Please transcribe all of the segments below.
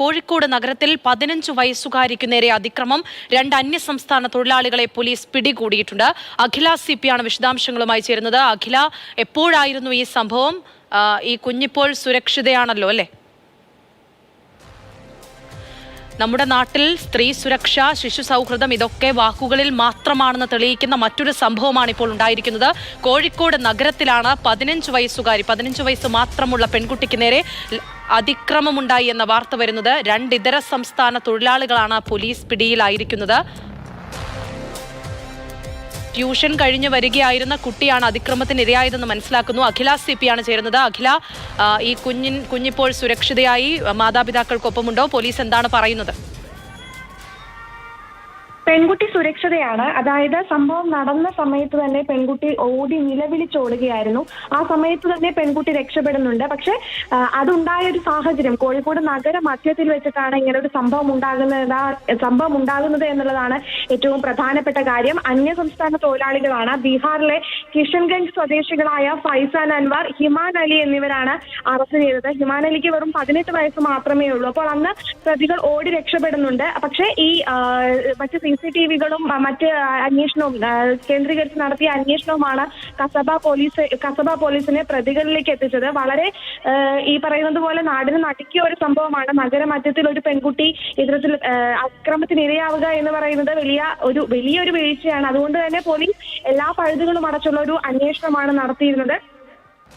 കോഴിക്കോട് നഗരത്തിൽ പതിനഞ്ച് വയസ്സുകാരിക്ക് നേരെ അതിക്രമം. രണ്ട് അന്യ സംസ്ഥാന തൊഴിലാളികളെ പോലീസ് പിടികൂടിയിട്ടുണ്ട്. അഖില സി പി ആണ് വിശദാംശങ്ങളുമായി ചേരുന്നത്. അഖില എപ്പോഴായിരുന്നു ഈ സംഭവം? ഈ കുഞ്ഞിപ്പോൾ സുരക്ഷിതയാണല്ലോ അല്ലേ? നമ്മുടെ നാട്ടിൽ സ്ത്രീ സുരക്ഷ ശിശു സൗഹൃദം ഇതൊക്കെ വാക്കുകളിൽ മാത്രമാണെന്ന് തെളിയിക്കുന്ന മറ്റൊരു സംഭവമാണ് ഇപ്പോൾ ഉണ്ടായിരിക്കുന്നത്. കോഴിക്കോട് നഗരത്തിലാണ് പതിനഞ്ച് വയസ്സുകാരി പതിനഞ്ച് വയസ്സ് മാത്രമുള്ള പെൺകുട്ടിക്ക് നേരെ അതിക്രമമുണ്ടായി എന്ന വാർത്ത വരുന്നത് രണ്ട് ഇതര സംസ്ഥാന തൊഴിലാളികളാണ് പോലീസ് പിടിയിലായിരിക്കുന്നത്. ട്യൂഷൻ കഴിഞ്ഞ് വരികയായിരുന്ന കുട്ടിയാണ് അതിക്രമത്തിന് ഇരയായതെന്ന് മനസ്സിലാക്കുന്നു. അഖില സി ആണ് ചേരുന്നത്. അഖില ഈ കുഞ്ഞിൻ കുഞ്ഞിപ്പോൾ സുരക്ഷിതയായി മാതാപിതാക്കൾക്കൊപ്പമുണ്ടോ? പോലീസ് എന്താണ് പറയുന്നത്? പെൺകുട്ടി സുരക്ഷിതയാണ്. അതായത് സംഭവം നടന്ന സമയത്ത് തന്നെ പെൺകുട്ടി ഓടി നിലവിളിച്ചോടുകയായിരുന്നു ആ സമയത്ത് തന്നെ പെൺകുട്ടി രക്ഷപ്പെടുന്നുണ്ട്. പക്ഷെ അതുണ്ടായ ഒരു സാഹചര്യം കോഴിക്കോട് നഗര മധ്യത്തിൽ വെച്ചിട്ടാണ് ഇങ്ങനെ ഒരു സംഭവം ഉണ്ടാകുന്നത് സംഭവം ഉണ്ടാകുന്നത് എന്നുള്ളതാണ് ഏറ്റവും പ്രധാനപ്പെട്ട കാര്യം. അന്യ സംസ്ഥാന തൊഴിലാളികളാണ് ബീഹാറിലെ കിഷൻഗഞ്ച് സ്വദേശികളായ ഫൈസാൻ അൻവാർ ഹിമാൻ അലി എന്നിവരാണ് അറസ്റ്റ് ചെയ്തത്. ഹിമാൻ അലിക്ക് വെറും പതിനെട്ട് വയസ്സ് മാത്രമേ ഉള്ളൂ. അപ്പോൾ അന്ന് പ്രതികൾ ഓടി രക്ഷപ്പെടുന്നുണ്ട്. പക്ഷേ ഈ മറ്റ് സി സി ടി വികളും മറ്റ് അന്വേഷണവും കേന്ദ്രീകരിച്ച് നടത്തിയ അന്വേഷണവുമാണ് കസബ പോലീസ് കസബ പോലീസിനെ പ്രതികളിലേക്ക് എത്തിച്ചത്. വളരെ ഈ പറയുന്നത് പോലെ നാടിന് നടുക്കിയ ഒരു സംഭവമാണ്. നഗരമധ്യത്തിൽ ഒരു പെൺകുട്ടി ഇത്തരത്തിൽ അക്രമത്തിനിരയാവുക എന്ന് പറയുന്നത് വലിയ ഒരു വലിയൊരു വീഴ്ചയാണ്. അതുകൊണ്ട് തന്നെ പോലീസ് എല്ലാ പഴുതുകളും അടച്ചുള്ള ഒരു അന്വേഷണമാണ് നടത്തിയിരുന്നത്.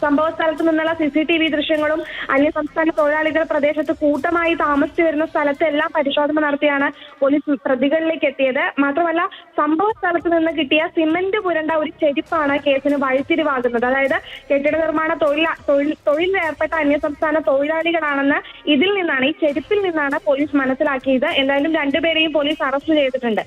സംഭവ സ്ഥലത്ത് നിന്നുള്ള സി സി ടി വി ദൃശ്യങ്ങളും അന്യസംസ്ഥാന തൊഴിലാളികൾ പ്രദേശത്ത് കൂട്ടമായി താമസിച്ചു വരുന്ന സ്ഥലത്ത് എല്ലാം പരിശോധന നടത്തിയാണ് പോലീസ് പ്രതികളിലേക്ക് എത്തിയത്. മാത്രമല്ല സംഭവ സ്ഥലത്ത് നിന്ന് കിട്ടിയ സിമന്റ് പുരണ്ട ഒരു ചെരിപ്പാണ് കേസിന് വഴിത്തിരിവാകുന്നത്. അതായത് കെട്ടിട നിർമ്മാണ തൊഴിൽ തൊഴിലിൽ ഏർപ്പെട്ട അന്യസംസ്ഥാന തൊഴിലാളികളാണെന്ന് ഇതിൽ നിന്നാണ് ഈ ചെരുപ്പിൽ നിന്നാണ് പോലീസ് മനസ്സിലാക്കിയത്. എന്തായാലും രണ്ടുപേരെയും പോലീസ് അറസ്റ്റ് ചെയ്തിട്ടുണ്ട്.